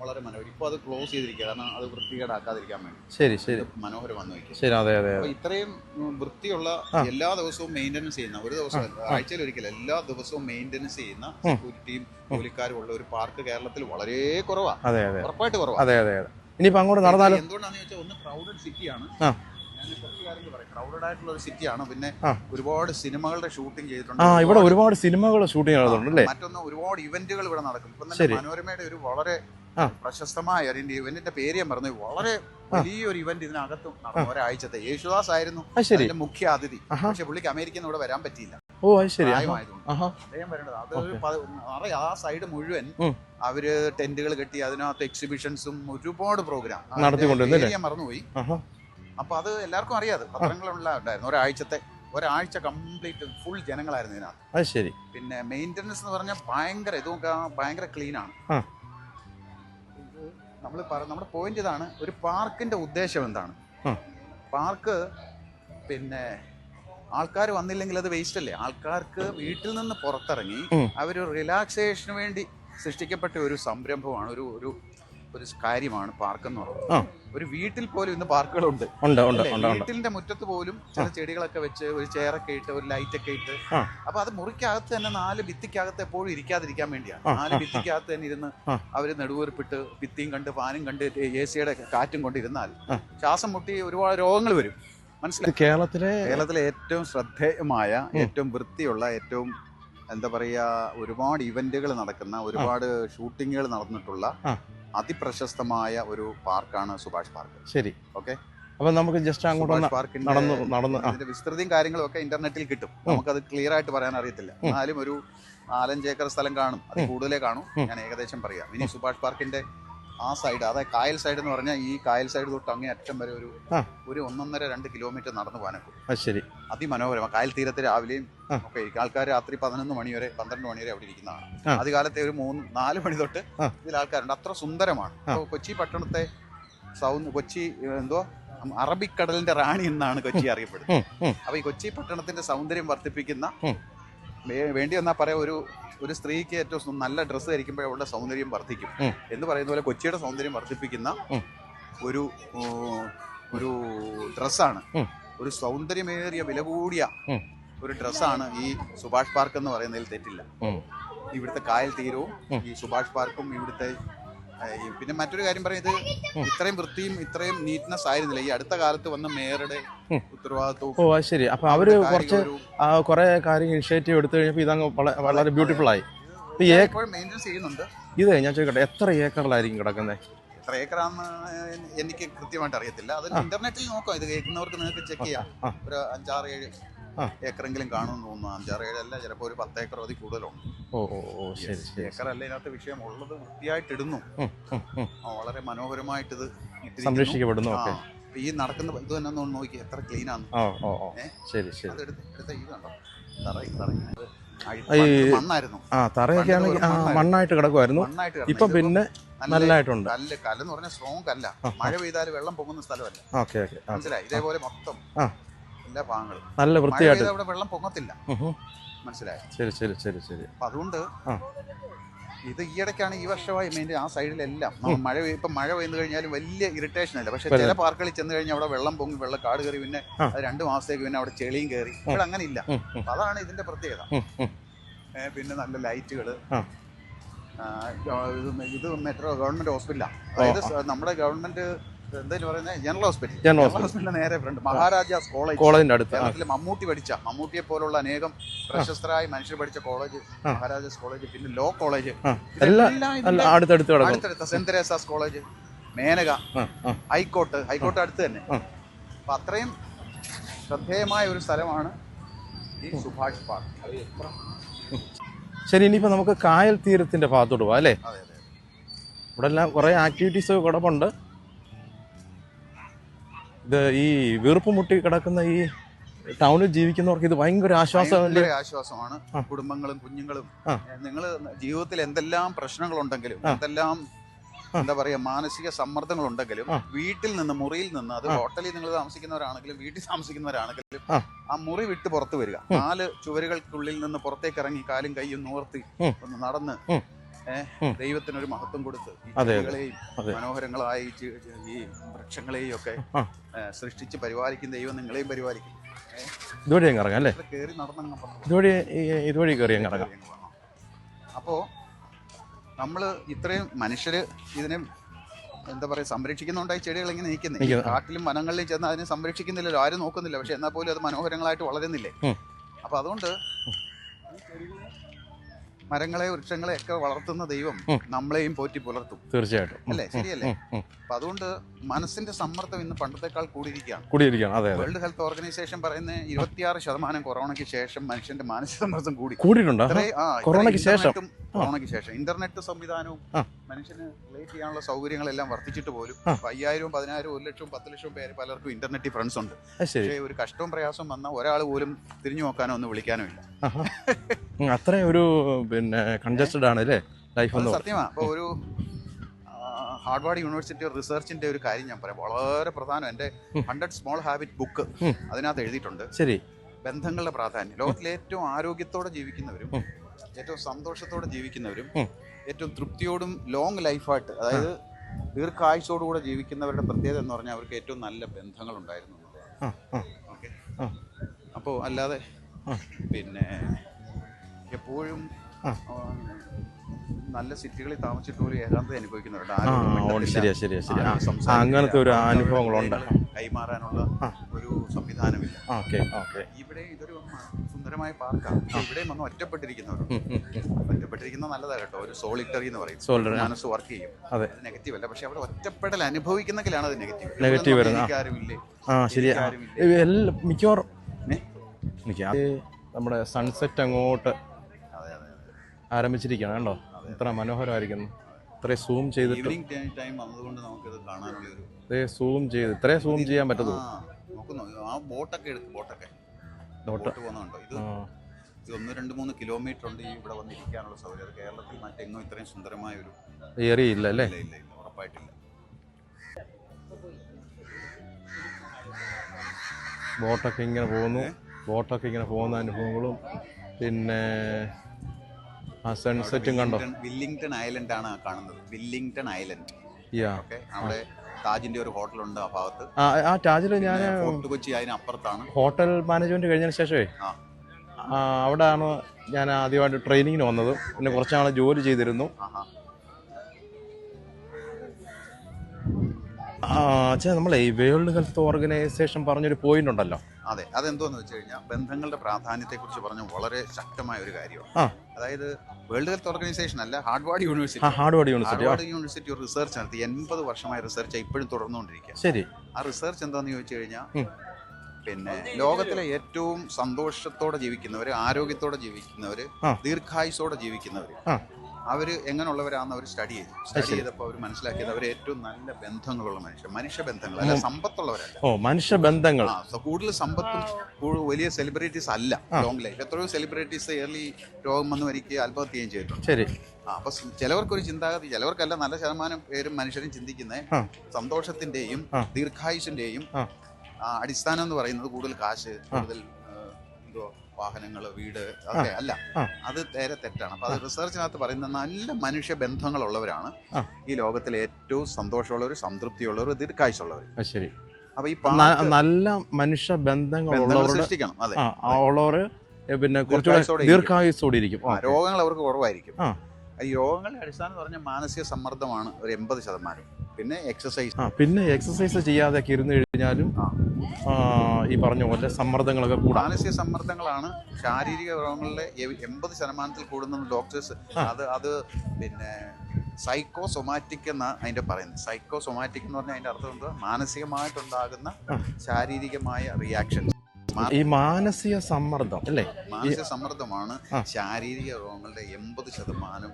വളരെ മനോഹരം. ഇപ്പോൾ അത് ക്ലോസ് ചെയ്തിരിക്കുക കാരണം അത് വൃത്തികേടാക്കാതിരിക്കാൻ വേണ്ടി.
ശരി ശരി.
മനോഹരം വയ്ക്കും
ശരി അതെ അതെ അപ്പോൾ
ഇത്രയും വൃത്തിയുള്ള എല്ലാ ദിവസവും മെയിന്റനൻസ് ചെയ്യുന്ന ഒരു ദിവസം ആഴ്ചയിൽ ഒരിക്കലും എല്ലാ ദിവസവും മെയിന്റനൻസ് ചെയ്യുന്ന സെക്യൂരിറ്റിയും ജോലിക്കാരും ഉള്ള ഒരു പാർക്ക് കേരളത്തിൽ വളരെ കുറവാണ്
അതെ അതെ.
ഉറപ്പായിട്ട് കുറവാണ്
അതെ അതെ അതെ. ഇനിയിപ്പോ അങ്ങോട്ട് നടന്നാലും
എന്തുകൊണ്ടാണെന്ന് ചോദിച്ചാൽ ഒന്ന് ക്രൗഡഡ് സിറ്റിയാണ്
ആ.
സിറ്റിയാണ് പിന്നെ ഒരുപാട് സിനിമകളുടെ ഷൂട്ടിംഗ് ചെയ്തിട്ടുണ്ട്.
ആ ഇവിടെ ഒരുപാട് സിനിമകൾ ഷൂട്ടിംഗ് നടത്തുന്നുണ്ട് അല്ലേ?
മറ്റൊന്ന് ഒരുപാട് ഇവന്റുകൾ ഇവിടെ നടക്കും. ഇപ്പം മനോരമയുടെ ഒരു വളരെ പ്രശസ്തമായ അതിന്റെ ഇവന്റിന്റെ പേര് ഞാൻ പറഞ്ഞു വളരെ വലിയൊരു ഇവന്റ് ഇതിനകത്തും നടന്നു. ഒരാഴ്ചത്തെ. യേശുദാസ് ആയിരുന്നു അതിന്റെ മുഖ്യ അതിഥി പക്ഷെ പുള്ളിക്ക് അമേരിക്കയിൽ നിന്ന് ഇവിടെ വരാൻ പറ്റിയില്ല.
ഓ അത് ശരി.
അദ്ദേഹം വരേണ്ടത്. അത് ആ സൈഡ് മുഴുവൻ അവർ ടെന്റുകൾ കെട്ടി അതിനകത്ത് എക്സിബിഷൻസും ഒരുപാട് പ്രോഗ്രാം
നടത്തിക്കൊണ്ടിരുന്നു
ഞാൻ മറന്നുപോയി. അപ്പൊ അത് എല്ലാവർക്കും അറിയാതെ പത്രങ്ങളുള്ള ഉണ്ടായിരുന്നു. ഒരാഴ്ചത്തെ ഒരാഴ്ച കംപ്ലീറ്റ് ഫുൾ ജനങ്ങളായിരുന്നു ഇതിനകത്ത്.
ശരി.
പിന്നെ മെയിന്റനൻസ് എന്ന് പറഞ്ഞാൽ ഭയങ്കര ഇതൊക്കെ ഭയങ്കര ക്ലീൻ ആണ്. നമ്മൾ നമ്മുടെ പോയിന്റ് ഇതാണ് ഒരു പാർക്കിന്റെ ഉദ്ദേശം എന്താണ്? പാർക്ക് പിന്നെ ആൾക്കാർ വന്നില്ലെങ്കിൽ അത് വേസ്റ്റ് അല്ലേ? ആൾക്കാർക്ക് വീട്ടിൽ നിന്ന് പുറത്തിറങ്ങി അവർ റിലാക്സേഷന് വേണ്ടി സൃഷ്ടിക്കപ്പെട്ട ഒരു സംരംഭമാണ് ഒരു ഒരു ഒരു കാര്യമാണ് പാർക്ക് എന്ന്. പറയുന്നത് ഒരു വീട്ടിൽ പോലും ഇന്ന് പാർക്കുകളുണ്ട്. വീട്ടിന്റെ മുറ്റത്ത് പോലും ചില ചെടികളൊക്കെ വെച്ച് ഒരു ചെയറൊക്കെ ഇട്ട് ഒരു ലൈറ്റ് ഒക്കെ ഇട്ട്. അപ്പൊ അത് മുറിക്കകത്ത് തന്നെ നാല് ഭിത്തിക്കകത്ത് എപ്പോഴും ഇരിക്കാതിരിക്കാൻ വേണ്ടിയാണ്. നാല് ഭിത്തിക്കകത്ത് തന്നെ ഇരുന്ന്. അവർ നെടുവേർപ്പിട്ട് ഭിത്തിയും കണ്ട് ഫാനും കണ്ട് എ സിയുടെ കാറ്റും കൊണ്ടിരുന്നാൽ. ശ്വാസം മുട്ടി ഒരുപാട് രോഗങ്ങൾ വരും. മനസ്സിലായി?
കേരളത്തിലെ
കേരളത്തിലെ ഏറ്റവും ശ്രദ്ധേയമായ ഏറ്റവും വൃത്തിയുള്ള ഏറ്റവും എന്താ പറയാ ഒരുപാട് ഇവന്റുകൾ നടക്കുന്ന ഒരുപാട് ഷൂട്ടിങ്ങുകൾ നടന്നിട്ടുള്ള. അതിപ്രശസ്തമായ ഒരു പാർക്കാണ് സുഭാഷ് പാർക്ക്.
ശരി.
ഓക്കെ?
അപ്പൊ നമുക്ക് ജസ്റ്റ് അങ്ങോട്ട് നടന്നു നടന്നു
ഇതിന്റെ വിസ്തൃതിയും കാര്യങ്ങളും ഒക്കെ ഇന്റർനെറ്റിൽ കിട്ടും. നമുക്കത് ക്ലിയർ ആയിട്ട് പറയാൻ അറിയത്തില്ല. എന്നാലും ഒരു നാലഞ്ച് ഏക്കർ സ്ഥലം കാണും. അത് കൂടുതലേ കാണും. ഞാൻ ഏകദേശം പറയാം. ഇനി സുഭാഷ് പാർക്കിന്റെ ആ സൈഡ് അതായത് കായൽ സൈഡ് എന്ന് പറഞ്ഞാൽ ഈ കായൽ സൈഡ് തൊട്ട് അങ്ങേ അറ്റം വരെ ഒരു
ആ.
ഒരു ഒന്നൊന്നര രണ്ട് കിലോമീറ്റർ നടന്നു പോകാനൊക്കെ
അത് ശരി
അതിമനോഹരമാണ് കായൽ തീരത്ത് രാവിലെയും
ആ.
ഒക്കെ ഇരിക്കും ആൾക്കാർ രാത്രി പതിനൊന്ന് മണി വരെ പന്ത്രണ്ട് മണി വരെ അവിടെ
ആ.
ഇരിക്കുന്നതാണ് ആദ്യകാലത്തെ ഒരു മൂന്ന് നാല് മണി തൊട്ട്
ആ.
ഇതിൽ ആൾക്കാരുണ്ട് അത്ര സുന്ദരമാണ്
ആ.
അപ്പോൾ കൊച്ചി പട്ടണത്തെ സൗണ്ട് കൊച്ചി എന്തോ അറബിക്കടലിന്റെ റാണി എന്നാണ് കൊച്ചി അറിയപ്പെടുന്നത്
ഉം, ഉം.
അപ്പൊ ഈ കൊച്ചി പട്ടണത്തിന്റെ സൗന്ദര്യം വർദ്ധിപ്പിക്കുന്ന
ഉം.
വേ- വേണ്ടി വന്നാൽ പറയാ ഒരു ഒരു സ്ത്രീക്ക് ഏറ്റവും നല്ല ഡ്രസ്സ് ധരിക്കുമ്പോൾ അവളുടെ സൗന്ദര്യം വർദ്ധിക്കും. എന്ന് പറയുന്ന പോലെ കൊച്ചിയുടെ സൗന്ദര്യം വർദ്ധിപ്പിക്കുന്ന ഒരു ഒരു ഡ്രസ്സാണ് ഒരു സൗന്ദര്യമേറിയ വില കൂടിയ ഒരു ഡ്രസ്സാണ് ഈ സുഭാഷ് പാർക്ക് എന്ന് പറയുന്നതിൽ തെറ്റില്ല. ഇവിടുത്തെ കായൽ തീരവും ഈ സുഭാഷ് പാർക്കും ഇവിടുത്തെ പിന്നെ മറ്റൊരു കാര്യം പറയുന്നത് ഇത് ഇത്രയും വൃത്തിയും ഇത്രയും നീറ്റ്നെസ് ആയിരുന്നില്ല. ഈ അടുത്ത കാലത്ത് വന്ന മേയറുടെ ഉത്തരവാദിത്വം
ഓ അത് ശരി. അപ്പൊ
അവർ
കുറച്ച് കുറെ കാര്യം ഇനിഷ്യേറ്റീവ് എടുത്തു കഴിഞ്ഞപ്പോൾ ഇതങ്ങ് വളരെ ബ്യൂട്ടിഫുൾ ആയി.
ചെയ്യുന്നുണ്ട്.
ഇത് ഞാൻ ചോദിക്കട്ടെ എത്ര ഏക്കറിലായിരിക്കും കിടക്കുന്നത്
എത്ര ഏക്കറാന്ന് എനിക്ക് കൃത്യമായിട്ട് അറിയത്തില്ല. അത് ഇന്റർനെറ്റിൽ നോക്കാം. ഇത് കേൾക്കുന്നവർക്ക് നിങ്ങൾക്ക് ചെക്ക് ചെയ്യാം. ഒരു അഞ്ചാറ് ഏഴ്. ഏക്കറെങ്കിലും കാണുമെന്ന് തോന്നുന്നു. അഞ്ചാറ് ഏഴ് അല്ല ചിലപ്പോൾ ഒരു പത്ത് ഏക്കർ അതിൽ കൂടുതലുണ്ട്.
ഓ ഓ ഓ ശരി
അല്ല ഇതിനകത്ത് വിഷയം ഉള്ളത് വൃത്തിയായിട്ട് ഇടുന്നു
ഉം, ഉം, ഉം.
ആ, വളരെ മനോഹരമായിട്ട് ഇത് ഇട്ടിരിക്കുന്നു.
സംരക്ഷിക്കപ്പെടുന്നു ഓക്കെ
ഈ നടക്കുന്ന ഇത് തന്നെ ഒന്ന് നോക്കി എത്ര ക്ലീൻ ആണ്?
ശരി ശരി.
എടുത്ത് ഇത് കണ്ടോ? മണ്ണായിരുന്നു.
ആ തറയൊക്കെ ആണെങ്കിൽ മണ്ണായിട്ട് കിടക്കുമായിരുന്നു ഇപ്പം പിന്നെ
നല്ല
നല്ലതായിട്ടുണ്ട്
കല്ല് കല്ലെന്ന് പറഞ്ഞാൽ സ്ട്രോങ് കല്ല. മഴ പെയ്താൽ വെള്ളം പൊങ്ങുന്ന സ്ഥലമല്ല.
Okay okay.
മനസ്സിലായി? ഇതേപോലെ മൊത്തം. എല്ലാ ഭാഗങ്ങളും
നല്ല വൃത്തിയായിട്ട്.
അവിടെ വെള്ളം പൊങ്ങത്തില്ല. മനസ്സിലായി?
ശരി ശരി ശരി ശരി.
അപ്പൊ അതുകൊണ്ട് ഇത് ഈയിടയ്ക്കാണ് ഈ വർഷമായി മെയിൻ ആ സൈഡിലെല്ലാം. മഴ ഇപ്പൊ മഴ പെയ്തു കഴിഞ്ഞാലും വലിയ ഇറിറ്റേഷൻ അല്ല. പക്ഷെ ചില പാർക്കുകളിൽ ചെന്ന് കഴിഞ്ഞാൽ അവിടെ വെള്ളം പൊങ്ങി വെള്ളം കാട് കയറി പിന്നെ. രണ്ട് മാസത്തേക്ക് പിന്നെ അവിടെ ചെളിയും കയറി. ഇവിടെ അങ്ങനെ ഇല്ല അതാണ് ഇതിന്റെ പ്രത്യേകത. പിന്നെ നല്ല ലൈറ്റുകൾ ഇത് മെട്രോ ഗവൺമെന്റ് ഹോസ്പിറ്റലാണ്. അതായത് നമ്മുടെ ഗവൺമെന്റ് ജനറൽ ഹോസ്പിറ്റൽ
ജനറൽ
ഹോസ്പിറ്റലിന്റെ നേരെ ഫ്രണ്ട് മഹാരാജാസ് കോളേജ്
കോളേജിന്റെ അടുത്ത്.
മമ്മൂട്ടി പഠിച്ച മമ്മൂട്ടിയെ പോലുള്ള അനേകം പ്രശസ്തരായ മനുഷ്യർ പഠിച്ച കോളേജ് മഹാരാജാസ് കോളേജ് പിന്നെ ലോ കോളേജ്
അടുത്തടുത്ത്
അടുത്തടുത്ത saint Teresa's college Menaka
high court
high court അടുത്ത് തന്നെ. അപ്പൊ അത്രയും ശ്രദ്ധേയമായ ഒരു സ്ഥലമാണ് ഈ സുഭാഷ് പാർക്ക്.
ശരി ഇനിയിപ്പോൾ നമുക്ക് കായൽ തീരത്തിന്റെ ഭാഗത്തോട്ട് പോവാം അല്ലേ? ഇവിടെ എല്ലാം കുറേ ആക്ടിവിറ്റീസ് കിടപ്പുണ്ട് ഇത് ഈ വീർപ്പ് മുട്ടി കിടക്കുന്ന ഈ ടൗണിൽ ജീവിക്കുന്നവർക്ക് ഇത് ഭയങ്കര ആശ്വാസമല്ലേ
ആശ്വാസമാണ്. കുടുംബങ്ങളും കുഞ്ഞുങ്ങളും. നിങ്ങൾ ജീവിതത്തിൽ എന്തെല്ലാം പ്രശ്നങ്ങളുണ്ടെങ്കിലും. എന്തെല്ലാം എന്താ പറയാ മാനസിക സമ്മർദ്ദങ്ങൾ ഉണ്ടെങ്കിലും വീട്ടിൽ നിന്ന് മുറിയിൽ നിന്ന് അത് ഹോട്ടലിൽ നിങ്ങൾ താമസിക്കുന്നവരാണെങ്കിലും വീട്ടിൽ താമസിക്കുന്നവരാണെങ്കിലും
ആ.
മുറി വിട്ട് പുറത്തു വരിക. നാല് ചുവരുകൾക്കുള്ളിൽ നിന്ന് പുറത്തേക്ക് ഇറങ്ങി കാലും കൈയും നൂർത്തി ഒന്ന് നടന്ന്. ദൈവത്തിനൊരു മഹത്വം കൊടുത്ത്. ചെടികളെയും മനോഹരങ്ങളായ ഈ വൃക്ഷങ്ങളെയും ഒക്കെ സൃഷ്ടിച്ച് പരിപാലിക്കുന്ന ദൈവം നിങ്ങളെയും പരിപാലിക്കും
ഇതുവഴി അങ്ങ് ഇറങ്ങാം അല്ലേ?
കയറി നടന്നങ്ങ്
ഇതുവഴി ഇതുവഴി കയറി അങ്ങ് ഇറങ്ങാം.
അപ്പോൾ നമ്മൾ ഇത്രയും മനുഷ്യര് ഇതിനെ എന്താ പറയുക സംരക്ഷിക്കുന്നുണ്ടായി ചെടികൾ ഇങ്ങനെ നിൽക്കുന്നത് കാട്ടിലും വനങ്ങളിലും ചെന്ന് അതിനെ സംരക്ഷിക്കുന്നില്ലല്ലോ ആരും നോക്കുന്നില്ല. പക്ഷെ എന്നാൽ പോലും അത് മനോഹരങ്ങളായിട്ട് വളരുന്നില്ലേ. അപ്പൊ അതുകൊണ്ട് ഈ ചെടികളെ, മരങ്ങളെ വൃക്ഷങ്ങളെ ഒക്കെ വളർത്തുന്ന ദൈവം നമ്മളെയും പോറ്റി പുലർത്തും.
തീർച്ചയായിട്ടും.
അല്ലേ? ശരിയല്ലേ. അപ്പൊ അതുകൊണ്ട് മനസ്സിന്റെ സമ്മർദ്ദം ഇന്ന് പണ്ടത്തെക്കാൾ കൂടിയിരിക്കുകയാണ്.
കൂടിയിരിക്കുകയാണ്. അതെ
വേൾഡ് ഹെൽത്ത് ഓർഗനൈസേഷൻ പറയുന്ന ഇരുപത്തിയാറ് ശതമാനം കൊറോണയ്ക്ക് ശേഷം മനുഷ്യന്റെ മാനസിക സമ്മർദ്ദം കൂടി.
കൂടിയിട്ടുണ്ടോ? കൊറോണയ്ക്ക് ശേഷം?
ഇന്റർനെറ്റും കൊറോണയ്ക്ക് ശേഷം. ഇന്റർനെറ്റ് സംവിധാനവും. മനുഷ്യന് റിലേറ്റ് ചെയ്യാനുള്ള സൗകര്യങ്ങളെല്ലാം വർദ്ധിച്ചിട്ട് പോലും അയ്യായിരവും പതിനായിരവും ഒരു ലക്ഷവും പത്ത് ലക്ഷവും പേര് പലർക്കും ഇന്റർനെറ്റ് ഫ്രണ്ട്സ് ഉണ്ട്. പക്ഷേ ഒരു കഷ്ടവും പ്രയാസവും വന്ന ഒരാൾ പോലും തിരിഞ്ഞു നോക്കാനോ ഒന്ന് വിളിക്കാനോ ഇല്ല.
അത്ര ഒരു പിന്നെ കൺജസ്റ്റഡ് ആണ് അല്ലേ ലൈഫ് എന്ന്
സത്യമാണ് അപ്പോൾ ഒരു ഹാർഡ്വാർഡ് യൂണിവേഴ്സിറ്റി റിസർച്ചിന്റെ ഒരു കാര്യം ഞാൻ പറയാം. വളരെ പ്രധാനം. എന്റെ ഹൺഡ്രഡ് സ്മോൾ ഹാബിറ്റ് ബുക്ക് അതിനകത്ത് എഴുതിയിട്ടുണ്ട്.
ശരി.
ബന്ധങ്ങളുടെ പ്രാധാന്യം. ലോകത്തിലെ ഏറ്റവും ആരോഗ്യത്തോടെ ജീവിക്കുന്നവരും ഏറ്റവും സന്തോഷത്തോടെ ജീവിക്കുന്നവരും ഏറ്റവും തൃപ്തിയോടും ലോങ് ലൈഫായിട്ട് അതായത് ദീർഘായുസോടുകൂടെ ജീവിക്കുന്നവരുടെ പ്രത്യേകത എന്ന് പറഞ്ഞാൽ അവർക്ക് ഏറ്റവും നല്ല ബന്ധങ്ങൾ ഉണ്ടായിരുന്നു ഓക്കെ അപ്പോൾ അല്ലാതെ പിന്നെ എപ്പോഴും നല്ല സിറ്റികളിൽ താമസിച്ചിട്ട് പോലും ഏകാന്തത സംസാരിക്കില്ല,
അങ്ങനത്തെ ഒരു അനുഭവങ്ങളുണ്ട്.
കൈമാറാനുള്ള ഒരു സംവിധാനമില്ല.
ആ ഓക്കെ ഓക്കെ.
ഇവിടെ ഇതൊരു സുന്ദരമായ പാർക്കാണ് ഇവിടെയും വന്ന് ഒറ്റപ്പെട്ടിരിക്കുന്നവരുണ്ട്. ഒറ്റപ്പെട്ടിരിക്കുന്ന നല്ലതാണ് കേട്ടോ. ഒരു സോളിറ്ററി എന്ന് പറയും. മനസ്സ് വർക്ക് ചെയ്യും. നെഗറ്റീവ് അല്ല. പക്ഷെ അവിടെ ഒറ്റപ്പെടൽ അനുഭവിക്കുന്നെങ്കിലാണ് അത് നെഗറ്റീവ്
നെഗറ്റീവ്.
ആരുമില്ലേ
ശരിയാ. മിക്കവാറും? നമ്മുടെ സൺസെറ്റ് അങ്ങോട്ട് ആരംഭിച്ചിരിക്കുകയാണ് കണ്ടോ? ഇത്ര മനോഹരമായിരിക്കുന്നു. ഇത്രയും സൂം ചെയ്തിട്ട്
ഈവനിങ് ടൈം വന്നതുകൊണ്ട് നമുക്കിത് കാണാനുള്ള ഒരു
ഇതേ സൂം ചെയ്ത് ഇത്രയും സൂം ചെയ്യാൻ പറ്റത്തുള്ളൂ.
ബോട്ടൊക്കെ എടുക്കും ബോട്ടൊക്കെ.
ബോട്ട്.
പോകുന്നുണ്ടോ ഇത് ഇത് ഒന്ന് രണ്ട് മൂന്ന് കിലോമീറ്റർ ഉണ്ട് ഈ ഇവിടെ വന്നിരിക്കാനുള്ള സൗകര്യം. കേരളത്തിൽ മറ്റെങ്ങും ഇത്രയും സുന്ദരമായ ഒരു
ഏറിയില്ല അല്ലേ?
ഇല്ല ഇല്ല ഉറപ്പായിട്ടില്ല.
ബോട്ടൊക്കെ ഇങ്ങനെ പോകുന്നു. ബോട്ടൊക്കെ ഇങ്ങനെ പോകുന്ന അനുഭവങ്ങളും പിന്നെ ആ സൺസെറ്റും കണ്ടോ?
വില്ലിംഗ്ടൺ- ഐലൻഡ് ആണ് കാണുന്നത്. Willingdon island. ഓക്കെ. അവിടെ താജിന്റെ ഒരു ഹോട്ടലുണ്ട് ആ ഭാഗത്ത്.
ആ ടാജിൽ ഞാൻ
ഫോർട്ട് കൊച്ചി അതിനപ്പുറത്താണ്.
ഹോട്ടൽ മാനേജ്മെന്റ് കഴിഞ്ഞതിന് ശേഷമേ അവിടെയാണ് ഞാൻ ആദ്യമായിട്ട് ട്രെയിനിങ്ങിന് വന്നത്. പിന്നെ കുറച്ച് നാളെ ജോലി ചെയ്തിരുന്നു. അച്ഛാ നമ്മളെ ഈ വേൾഡ് ഹെൽത്ത് ഓർഗനൈസേഷൻ പറഞ്ഞൊരു പോയിന്റ് ഉണ്ടല്ലോ.
അതെ അതെന്തോന്ന് വെച്ച് കഴിഞ്ഞാൽ ബന്ധങ്ങളുടെ പ്രാധാന്യത്തെ കുറിച്ച് പറഞ്ഞ വളരെ ശക്തമായ ഒരു കാര്യമാണ്. അതായത് വേൾഡ് ഹെൽത്ത് ഓർഗനൈസേഷൻ അല്ല Harvard University.
Harvard University
Harvard University ഒരു റിസർച്ച് നടത്തി. എൺപത് വർഷമായ റിസർച്ച് ഇപ്പോഴും തുടർന്നുകൊണ്ടിരിക്കുക.
ശരി.
ആ റിസർച്ച് എന്താന്ന് ചോദിച്ചു കഴിഞ്ഞാൽ പിന്നെ ലോകത്തിലെ ഏറ്റവും സന്തോഷത്തോടെ ജീവിക്കുന്നവര് ആരോഗ്യത്തോടെ ജീവിക്കുന്നവര്. ദീർഘായുസോടെ ജീവിക്കുന്നവര്
ആ
എങ്ങനെയുള്ളവരാണെന്ന് എങ്ങനെയുള്ളവരാന്ന് അവർ സ്റ്റഡി ചെയ്തു സ്റ്റഡി ചെയ്തപ്പോൾ അവർ മനസ്സിലാക്കിയത് അവർ ഏറ്റവും നല്ല ബന്ധങ്ങളുള്ള മനുഷ്യർ മനുഷ്യ ബന്ധങ്ങൾ അല്ല സമ്പത്തുള്ളവരല്ല.
ഓ മനുഷ്യ ബന്ധങ്ങൾ.
കൂടുതൽ സമ്പത്തും വലിയ സെലിബ്രിറ്റീസ് അല്ല ലോങ് ലൈഫ് എത്രയോ സെലിബ്രിറ്റീസ് ഏർലി രോഗം വന്ന് മരിക്കുക ആത്മഹത്യയും ചെയ്തിട്ടുണ്ട്.
ശരി.
ആ, അപ്പൊ ചിലവർക്കൊരു ചിന്താഗതി ചിലവർക്കല്ല നല്ല ശതമാനം പേരും മനുഷ്യരും ചിന്തിക്കുന്നത് സന്തോഷത്തിന്റെയും
ദീർഘായുഷിന്റെയും
ദീർഘായുസിന്റെയും അടിസ്ഥാനം എന്ന് പറയുന്നത് കൂടുതൽ കാശ് കൂടുതൽ വാഹനങ്ങൾ വീട് അതെ അല്ല. അത് നേരെ തെറ്റാണ്. അപ്പൊ അത് റിസർച്ചിനകത്ത് പറയുന്ന നല്ല മനുഷ്യ ബന്ധങ്ങളുള്ളവരാണ്
ഉള്ളവരാണ്
ഈ ലോകത്തിലെ ഏറ്റവും സന്തോഷമുള്ളവർ സംതൃപ്തിയുള്ളവർ ദീർഘായുസുള്ളവർ
ഉള്ളവർ ശരി.
അപ്പൊ ഈ
നല്ല മനുഷ്യ ബന്ധങ്ങൾ
സൃഷ്ടിക്കണം അതെ.
ഉള്ളവര് പിന്നെ കുറച്ചുകൂടെ ദീർഘായുസോടെ ഇരിക്കും.
രോഗങ്ങൾ അവർക്ക് കുറവായിരിക്കും. ഈ രോഗങ്ങളുടെ അടിസ്ഥാനം പറഞ്ഞ മാനസിക സമ്മർദ്ദമാണ് ഒരു എൺപത് ശതമാനം. പിന്നെ എക്സസൈസ്
ആ പിന്നെ എക്സസൈസ് ചെയ്യാതെ ഇരുന്ന് കഴിഞ്ഞാലും ഈ പറഞ്ഞ പോലെ സമ്മർദ്ദങ്ങളൊക്കെ കൂടാം.
മാനസിക സമ്മർദ്ദങ്ങളാണ്. ശാരീരിക രോഗങ്ങളിലെ എൺപത് ശതമാനത്തിൽ കൂടുന്ന ഡോക്ടേഴ്സ് അത് അത് പിന്നെ സൈക്കോസൊമാറ്റിക് എന്ന അതിന്റെ പറയുന്നത്. സൈക്കോസൊമാറ്റിക് എന്ന് പറഞ്ഞാൽ അതിന്റെ അർത്ഥം എന്താ? മാനസികമായിട്ടുണ്ടാകുന്ന ശാരീരികമായ റിയാക്ഷൻസ്
ഈ മാനസിക സമ്മർദ്ദം അല്ലേ?
മാനസിക സമ്മർദ്ദമാണ് ശാരീരിക രോഗങ്ങളുടെ എൺപത് ശതമാനം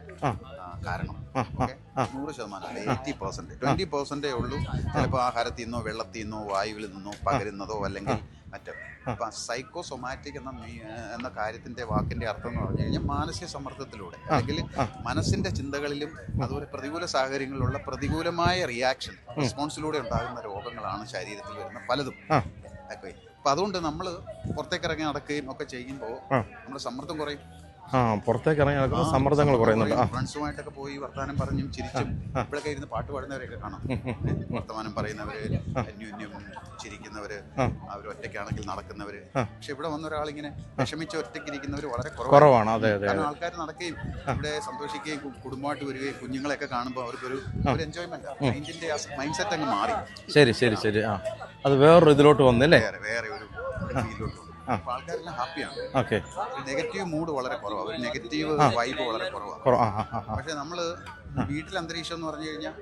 കാരണം. നൂറ് ശതമാനം എയ്റ്റി പെർസെന്റ്. ട്വന്റി പെർസെന്റേ ഉള്ളൂ. ചിലപ്പോൾ ആഹാരത്തിൽ നിന്നോ വെള്ളത്തിൽ നിന്നോ വായുവിൽ നിന്നോ പകരുന്നതോ അല്ലെങ്കിൽ മറ്റോ. അപ്പൊ സൈക്കോസൊമാറ്റിക് എന്ന മീ- എന്ന കാര്യത്തിന്റെ വാക്കിന്റെ അർത്ഥം എന്ന് പറഞ്ഞു കഴിഞ്ഞാൽ മാനസിക സമ്മർദ്ദത്തിലൂടെ അല്ലെങ്കിൽ മനസ്സിന്റെ ചിന്തകളിലും അതുപോലെ പ്രതികൂല സാഹചര്യങ്ങളിലുള്ള പ്രതികൂലമായ റിയാക്ഷൻ റെസ്പോൺസിലൂടെ ഉണ്ടാകുന്ന രോഗങ്ങളാണ് ശരീരത്തിൽ വരുന്ന പലതും. അപ്പൊ അതുകൊണ്ട് നമ്മൾ പുറത്തേക്ക് ഇറങ്ങി നടക്കുകയും ഒക്കെ ചെയ്യുമ്പോൾ. നമ്മുടെ സമ്മർദ്ദം കുറയും
ആ പുറത്തേക്ക് ഇറങ്ങി നടക്കുമ്പോൾ സമ്മർദ്ദങ്ങൾ കുറയുന്നുണ്ട്.
ഫ്രണ്ട്സുമായിട്ടൊക്കെ പോയി വർത്തമാനം പറഞ്ഞും ചിരിച്ചും. ഇപ്പോഴൊക്കെ ഇരുന്ന് പാട്ട് പാടുന്നവരെയൊക്കെ കാണാം. വർത്തമാനം പറയുന്നവര് അന്യോന്യം ചിരിക്കുന്നവര്. അവർ ഒറ്റയ്ക്കാണെങ്കിൽ നടക്കുന്നവര്. പക്ഷെ ഇവിടെ വന്ന ഒരാളിങ്ങനെ വിഷമിച്ച് ഒറ്റയ്ക്ക് ഇരിക്കുന്നവര് വളരെ കുറവാണ്.
അതെ അതെ
കാരണം ആൾക്കാർ നടക്കുകയും ഇവിടെ സന്തോഷിക്കുകയും കുടുംബമായിട്ട് വരികയും കുഞ്ഞുങ്ങളെയൊക്കെ കാണുമ്പോൾ അവർക്കൊരു ഒരു എൻജോയ്മെന്റ് മൈൻഡിന്റെ മൈൻഡ് സെറ്റ് അങ്ങ് മാറി.
ശരി ശരി ശരി. ആ. അത് വേറൊരു ഇതിലോട്ട് വന്നല്ലേ?
വേറെ വേറെ ഒരു ഫീലിലോട്ട് ആൾക്കാരെല്ലാം ഹാപ്പിയാണ്
ഓക്കെ
നെഗറ്റീവ് മൂഡ് വളരെ കുറവാണ് ഒരു നെഗറ്റീവ് വൈബ് വളരെ കുറവാണ് പക്ഷെ നമ്മൾ വീട്ടിലെ അന്തരീക്ഷം എന്ന് പറഞ്ഞു കഴിഞ്ഞാൽ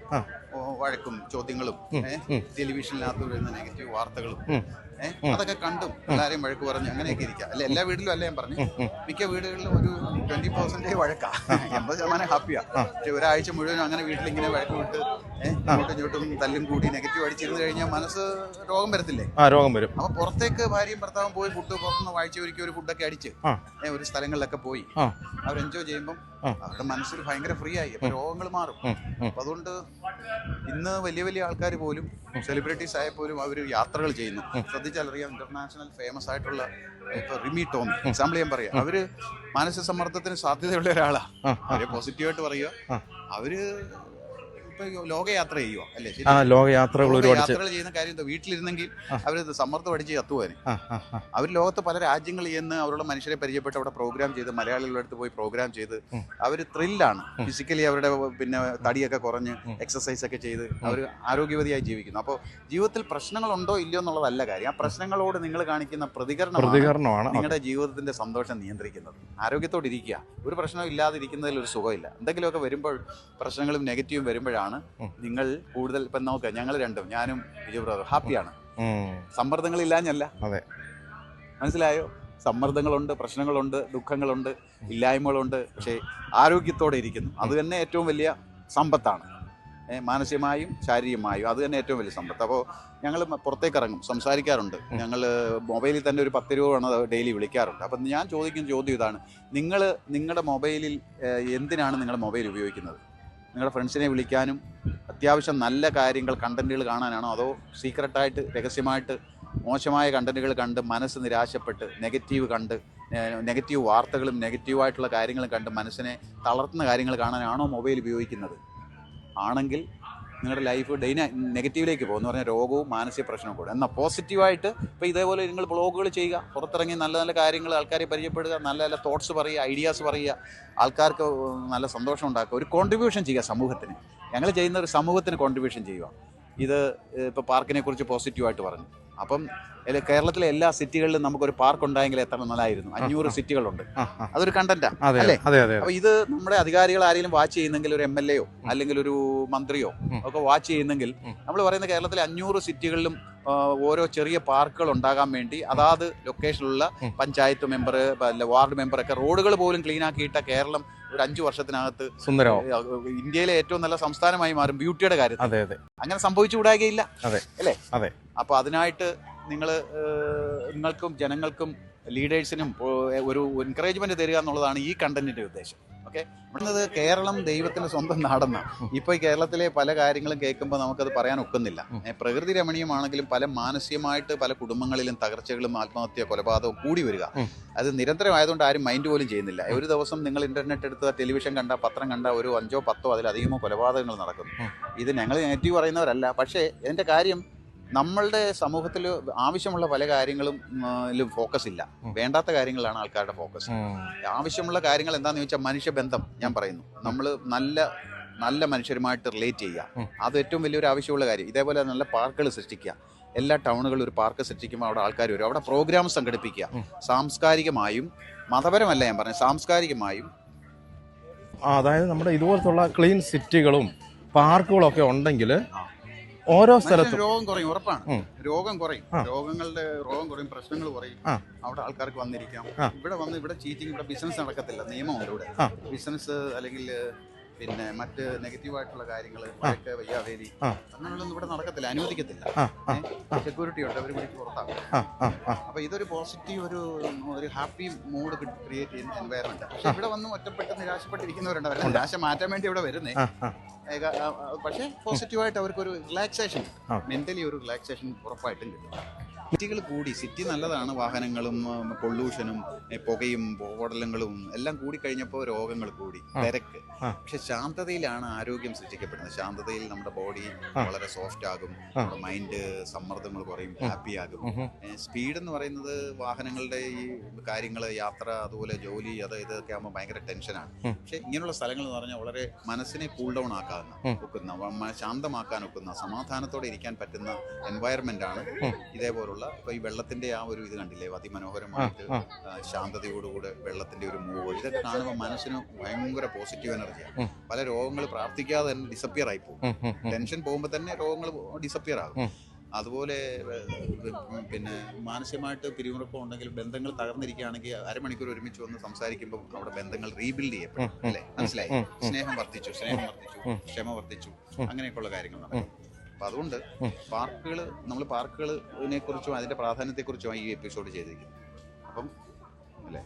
വഴക്കും ചോദ്യങ്ങളും ടെലിവിഷനിലകത്ത് ടെലിവിഷനിനകത്ത് വരുന്ന നെഗറ്റീവ് വാർത്തകളും അതൊക്കെ കണ്ടും എല്ലാരെയും വഴക്ക് പറഞ്ഞ് അങ്ങനെയൊക്കെ ഇരിക്കാം. അല്ല എല്ലാ വീട്ടിലും അല്ല ഞാൻ പറഞ്ഞു? മിക്ക വീടുകളിലും ഒരു ട്വന്റി പെർസെന്റേജ് വഴക്കാ. എൺപത് ശതമാനം ഹാപ്പിയാ പക്ഷെ ഒരാഴ്ച മുഴുവൻ അങ്ങനെ വീട്ടിൽ ഇങ്ങനെ വഴക്ക് വിട്ട് അങ്ങോട്ടും ഇങ്ങോട്ടും തല്ലും കൂടി നെഗറ്റീവ് അടിച്ചിരുന്ന് കഴിഞ്ഞാൽ മനസ്സ് രോഗം വരത്തില്ലേ?
ആ രോഗം വരും.
അപ്പൊ പുറത്തേക്ക് ഭാര്യയും ഭർത്താവും പോയി ഫുഡ് പുറത്തുനിന്ന് വായിച്ച ഒരിക്കൽ ഒരു ഫുഡൊക്കെ അടിച്ച് ഒരു സ്ഥലങ്ങളിലൊക്കെ പോയി. അവർ എൻജോയ് ചെയ്യുമ്പോൾ. അവരുടെ മനസ്സിൽ ഭയങ്കര ഫ്രീ ആയി. അപ്പൊ രോഗങ്ങൾ മാറും. അപ്പൊ അതുകൊണ്ട് ഇന്ന് വലിയ വലിയ ആൾക്കാർ പോലും സെലിബ്രിറ്റീസ് ആയ പോലും അവർ യാത്രകൾ ചെയ്യുന്നു. ശ്രദ്ധിച്ചാൽ അറിയാം ഇന്റർനാഷണൽ ഫേമസ് ആയിട്ടുള്ള ഇപ്പൊ റിമി ടോമി എക്സാമ്പിൾ ഞാൻ പറയാം. അവർ മാനസിക സമ്മർദ്ദത്തിന് സാധ്യതയുള്ള ഒരാളാ.
ആ,
അവരെ പോസിറ്റീവായിട്ട് പറയുക. അവർ ലോകയാത്ര ചെയ്യുക അല്ലേ?
ആ ലോകയാത്രകൾ ഒരുപാട്
യാത്രകൾ ചെയ്യുന്ന കാര്യം എന്താ വീട്ടിലിരുന്നെങ്കിൽ അവർ സമ്മർദ്ദം അടിച്ച്
ആ
അവർ ലോകത്ത് പല രാജ്യങ്ങളിൽ ചെന്ന് അവരുടെ മനുഷ്യരെ പരിചയപ്പെട്ട് അവിടെ പ്രോഗ്രാം ചെയ്ത് മലയാളികളുടെ അടുത്ത് പോയി പ്രോഗ്രാം ചെയ്ത്. അവർ ത്രില്ലാണ് ഫിസിക്കലി അവരുടെ പിന്നെ തടിയൊക്കെ കുറഞ്ഞ് എക്സസൈസ് ഒക്കെ ചെയ്ത് അവർ ആരോഗ്യവതിയായി ജീവിക്കുന്നു. അപ്പോൾ ജീവിതത്തിൽ പ്രശ്നങ്ങൾ ഉണ്ടോ ഇല്ലയോ എന്നുള്ളതല്ല കാര്യം. ആ പ്രശ്നങ്ങളോട് നിങ്ങൾ കാണിക്കുന്ന പ്രതികരണം
പ്രതികരണമാണ്
നിങ്ങളുടെ ജീവിതത്തിന്റെ സന്തോഷം നിയന്ത്രിക്കുന്നത്. ആരോഗ്യത്തോടെ ഇരിക്കുക. ഒരു പ്രശ്നവും ഇല്ലാതിരിക്കുന്നതിൽ ഒരു സുഖമില്ല. എന്തെങ്കിലുമൊക്കെ വരുമ്പോൾ പ്രശ്നങ്ങളും നെഗറ്റീവും വരുമ്പോഴാണ്
ഉം.
നിങ്ങൾ കൂടുതൽ ഇപ്പം നോക്കുക ഞങ്ങൾ രണ്ടും ഞാനും ബിജു ബ്രദർ ഹാപ്പിയാണ്.
സമ്മർദ്ദങ്ങൾ
ഇല്ലാഞ്ഞല്ല
അതെ.
മനസ്സിലായോ? സമ്മർദ്ദങ്ങളുണ്ട് പ്രശ്നങ്ങളുണ്ട് ദുഃഖങ്ങളുണ്ട് ഇല്ലായ്മകളുണ്ട് പക്ഷേ ആരോഗ്യത്തോടെ ഇരിക്കുന്നു. അത് തന്നെ ഏറ്റവും വലിയ സമ്പത്താണ്. മാനസികമായും ശാരീരികമായും അത് തന്നെ ഏറ്റവും വലിയ സമ്പത്ത്. അപ്പോൾ ഞങ്ങൾ പുറത്തേക്ക് ഇറങ്ങും സംസാരിക്കാറുണ്ട്. ഞങ്ങൾ മൊബൈലിൽ തന്നെ ഒരു പത്ത് രൂപ വേണം ഡെയിലി വിളിക്കാറുണ്ട്. അപ്പം ഞാൻ ചോദിക്കുന്ന ചോദ്യം ഇതാണ്. നിങ്ങൾ നിങ്ങളുടെ മൊബൈലിൽ എന്തിനാണ് നിങ്ങളുടെ മൊബൈൽ ഉപയോഗിക്കുന്നത്? നിങ്ങളുടെ ഫ്രണ്ട്സിനെ വിളിക്കാനും അത്യാവശ്യം നല്ല കാര്യങ്ങൾ കണ്ടന്റുകൾ കാണാനാണോ? അതോ സീക്രട്ടായിട്ട് രഹസ്യമായിട്ട് മോശമായ കണ്ടന്റുകൾ കണ്ട് മനസ്സ് നിരാശപ്പെട്ട് നെഗറ്റീവ് കണ്ട് നെഗറ്റീവ് വാർത്തകളും നെഗറ്റീവായിട്ടുള്ള കാര്യങ്ങളും കണ്ട് മനസ്സിനെ തളർത്തുന്ന കാര്യങ്ങൾ കാണാനാണോ മൊബൈൽ ഉപയോഗിക്കുന്നത്? ആണെങ്കിൽ നിങ്ങളുടെ ലൈഫ് ഡൈന നെഗറ്റീവിലേക്ക് പോകും എന്ന് പറഞ്ഞാൽ രോഗവും മാനസിക പ്രശ്നവും കൂടെ. എന്നാൽ പോസിറ്റീവായിട്ട് ഇപ്പോൾ ഇതേപോലെ നിങ്ങൾ ബ്ലോഗുകൾ ചെയ്യുക പുറത്തിറങ്ങി നല്ല നല്ല കാര്യങ്ങൾ ആൾക്കാരെ പരിചയപ്പെടുക നല്ല നല്ല തോട്ട്സ് പറയുക ഐഡിയാസ് പറയുക ആൾക്കാർക്ക് നല്ല സന്തോഷം ഉണ്ടാക്കുക ഒരു കോൺട്രിബ്യൂഷൻ ചെയ്യുക സമൂഹത്തിന്. ഞങ്ങൾ ചെയ്യുന്ന ഒരു സമൂഹത്തിന് കോൺട്രിബ്യൂഷൻ ചെയ്യുക. ഇത് ഇപ്പോൾ പാർക്കിനെ കുറിച്ച് പോസിറ്റീവായിട്ട് പറഞ്ഞു. അപ്പം കേരളത്തിലെ എല്ലാ സിറ്റികളിലും നമുക്ക് ഒരു പാർക്ക് ഉണ്ടായെങ്കിൽ എത്ര നല്ലതായിരുന്നു അഞ്ഞൂറ് സിറ്റികളുണ്ട്. അതൊരു കണ്ടന്റാ അല്ലേ? അപ്പൊ ഇത് നമ്മുടെ അധികാരികൾ ആരെങ്കിലും വാച്ച് ചെയ്യുന്നെങ്കിൽ ഒരു എം എൽ എയോ അല്ലെങ്കിൽ ഒരു മന്ത്രിയോ ഒക്കെ വാച്ച് ചെയ്യുന്നെങ്കിൽ നമ്മൾ പറയുന്ന കേരളത്തിലെ അഞ്ഞൂറ് സിറ്റികളിലും ഓരോ ചെറിയ പാർക്കുകൾ ഉണ്ടാകാൻ വേണ്ടി അതാത് ലൊക്കേഷനിലുള്ള പഞ്ചായത്ത് മെമ്പർ വാർഡ് മെമ്പർ ഒക്കെ റോഡുകൾ പോലും ക്ലീൻ ആക്കിയിട്ട കേരളം ഒരു അഞ്ചു വർഷത്തിനകത്ത് ഇന്ത്യയിലെ ഏറ്റവും നല്ല സംസ്ഥാനമായി മാറും ബ്യൂട്ടിയുടെ കാര്യം.
അതെ അതെ.
അങ്ങനെ സംഭവിച്ചുകൂടാകുകയില്ല
അതെ.
അല്ലേ?
അതെ.
അപ്പൊ അതിനായിട്ട് നിങ്ങൾ നിങ്ങൾക്കും ജനങ്ങൾക്കും ലീഡേഴ്സിനും ഒരു എൻകറേജ്മെന്റ് തരിക എന്നുള്ളതാണ് ഈ കണ്ടന്റിന്റെ ഉദ്ദേശം. ഓക്കെ? ഇവിടുന്നത് കേരളം ദൈവത്തിന്റെ സ്വന്തം നാടെന്നാണ്. ഇപ്പൊ ഈ കേരളത്തിലെ പല കാര്യങ്ങളും കേൾക്കുമ്പോൾ നമുക്കത് പറയാൻ ഒക്കുന്നില്ല. പ്രകൃതി രമണീയമാണെങ്കിലും പല മാനസികമായിട്ട് പല കുടുംബങ്ങളിലും തകർച്ചകളും ആത്മഹത്യ കൊലപാതകവും കൂടി വരിക. അത് നിരന്തരമായതുകൊണ്ട് ആരും മൈൻഡ് പോലും ചെയ്യുന്നില്ല. ഒരു ദിവസം നിങ്ങൾ ഇന്റർനെറ്റ് എടുത്ത് ടെലിവിഷൻ കണ്ട പത്രം കണ്ട ഒരു അഞ്ചോ പത്തോ അതിലധികമോ കൊലപാതകങ്ങൾ നടക്കുന്നു. ഇത് ഞങ്ങൾ നെഗറ്റീവ് പറയുന്നവരല്ല. പക്ഷേ എന്റെ കാര്യം നമ്മളുടെ സമൂഹത്തിൽ ആവശ്യമുള്ള പല കാര്യങ്ങളും ഫോക്കസ് ഇല്ല. വേണ്ടാത്ത കാര്യങ്ങളാണ് ആൾക്കാരുടെ ഫോക്കസ് ആവശ്യമുള്ള കാര്യങ്ങൾ എന്താണെന്ന് ചോദിച്ചാൽ മനുഷ്യബന്ധം ഞാൻ പറയുന്നു. നമ്മൾ നല്ല നല്ല മനുഷ്യരുമായിട്ട് റിലേറ്റ് ചെയ്യുക അത് ഏറ്റവും വലിയൊരു ആവശ്യമുള്ള കാര്യം. ഇതേപോലെ നല്ല പാർക്കുകൾ സൃഷ്ടിക്കുക എല്ലാ ടൗണുകളിലും ഒരു പാർക്ക് സൃഷ്ടിക്കുമ്പോൾ അവിടെ ആൾക്കാർ വരും. അവിടെ പ്രോഗ്രാം സംഘടിപ്പിക്കുക സാംസ്കാരികമായും മതപരമല്ല ഞാൻ പറഞ്ഞു സാംസ്കാരികമായും
അതായത് നമ്മുടെ ഇതുപോലത്തുള്ള ക്ലീൻ സിറ്റികളും പാർക്കുകളൊക്കെ ഉണ്ടെങ്കിൽ. ഓരോ സ്ഥലത്തും.
രോഗം കുറയും ഉറപ്പാണ്. രോഗം കുറയും. രോഗങ്ങളുടെ രോഗം കുറയും പ്രശ്നങ്ങൾ കുറയും. അവിടെ ആൾക്കാർക്ക് വന്നിരിക്കാം. ഇവിടെ വന്ന് ഇവിടെ ചീറ്റിംഗ് ഇവിടെ ബിസിനസ് നടക്കത്തില്ല. നിയമമുണ്ട് ഇവിടെ. ബിസിനസ് അല്ലെങ്കിൽ പിന്നെ മറ്റ് നെഗറ്റീവായിട്ടുള്ള കാര്യങ്ങൾ വഴക്ക് വയ്യാവേലി അങ്ങനെയുള്ളൊന്നും ഇവിടെ നടക്കത്തില്ല അനുവദിക്കത്തില്ല. സെക്യൂരിറ്റി ഉണ്ട് അവർ വിളിച്ച് പുറത്താക്കും. അപ്പൊ ഇതൊരു പോസിറ്റീവ് ഒരു ഒരു ഹാപ്പി മൂഡ് ക്രിയേറ്റ് ചെയ്യുന്ന എൻവയറമെന്റ് പക്ഷെ ഇവിടെ വന്ന് ഒറ്റപ്പെട്ട് നിരാശപ്പെട്ടിരിക്കുന്നവരുണ്ട് അവരുടെ നിരാശ മാറ്റാൻ വേണ്ടി ഇവിടെ വരുന്നേ. പക്ഷേ പോസിറ്റീവായിട്ട് അവർക്കൊരു റിലാക്സേഷൻ. മെന്റലി ഒരു റിലാക്സേഷൻ ഉറപ്പായിട്ടും കിട്ടും. സിറ്റികൾ കൂടി സിറ്റി നല്ലതാണ് വാഹനങ്ങളും പൊള്യൂഷനും പുകയും പോടലങ്ങളും എല്ലാം കൂടി കഴിഞ്ഞപ്പോൾ രോഗങ്ങൾ കൂടി. തിരക്ക്. പക്ഷെ ശാന്തതയിലാണ് ആരോഗ്യം സൃഷ്ടിക്കപ്പെടുന്നത്. ശാന്തതയിൽ നമ്മുടെ ബോഡി വളരെ സോഫ്റ്റ് ആകും നമ്മുടെ മൈൻഡ് സമ്മർദ്ദങ്ങൾ കുറയും ഹാപ്പി ആകും. സ്പീഡ് എന്ന് പറയുന്നത് വാഹനങ്ങളുടെ ഈ കാര്യങ്ങൾ യാത്ര അതുപോലെ ജോലി അത് ഇതൊക്കെ ആകുമ്പോൾ ഭയങ്കര ടെൻഷനാണ്. പക്ഷെ ഇങ്ങനെയുള്ള സ്ഥലങ്ങൾ എന്ന് പറഞ്ഞാൽ വളരെ മനസ്സിനെ കൂൾ ഡൗൺ ആക്കാവുന്ന ഒക്കുന്ന ശാന്തമാക്കാൻ ഒക്കുന്ന സമാധാനത്തോടെ ഇരിക്കാൻ പറ്റുന്ന എൻവയറമെന്റ് ആണ്
ഉം.
ഇതേപോലുള്ള ഇപ്പൊ ഈ വെള്ളത്തിന്റെ ആ ഒരു ഇത് കണ്ടില്ലേ? അതിമനോഹരമായിട്ട് ശാന്തതയോടുകൂടെ വെള്ളത്തിന്റെ ഒരു മൂവ് ഇതൊക്കെ കാണുമ്പോൾ മനസ്സിന് ഭയങ്കര പോസിറ്റീവ് എനർജിയാണ് പല രോഗങ്ങൾ പ്രാർത്ഥിക്കാതെ തന്നെ ഡിസപ്പിയർ ആയി പോകും. ടെൻഷൻ പോകുമ്പോൾ തന്നെ രോഗങ്ങൾ ഡിസപ്പിയർ ആകും. അതുപോലെ പിന്നെ മാനസികമായിട്ട് പിരിമുറുക്കം ഉണ്ടെങ്കിൽ ബന്ധങ്ങൾ തകർന്നിരിക്കുകയാണെങ്കിൽ അരമണിക്കൂർ ഒരുമിച്ച് വന്ന് സംസാരിക്കുമ്പോൾ അവിടെ ബന്ധങ്ങൾ റീബിൽഡ് ചെയ്യപ്പെടും. അല്ലേ? മനസ്സിലായി. സ്നേഹം വർദ്ധിച്ചു സ്നേഹം വർദ്ധിച്ചു. ക്ഷമ വർദ്ധിച്ചു. അങ്ങനെയൊക്കെയുള്ള കാര്യങ്ങൾ നടക്കും. അപ്പൊ അതുകൊണ്ട് പാർക്കുകൾ നമ്മൾ പാർക്കുകളിനെ കുറിച്ചും അതിന്റെ പ്രാധാന്യത്തെക്കുറിച്ചും ഈ എപ്പിസോഡ് ചെയ്തിരിക്കുന്നത്. അപ്പം അല്ലേ?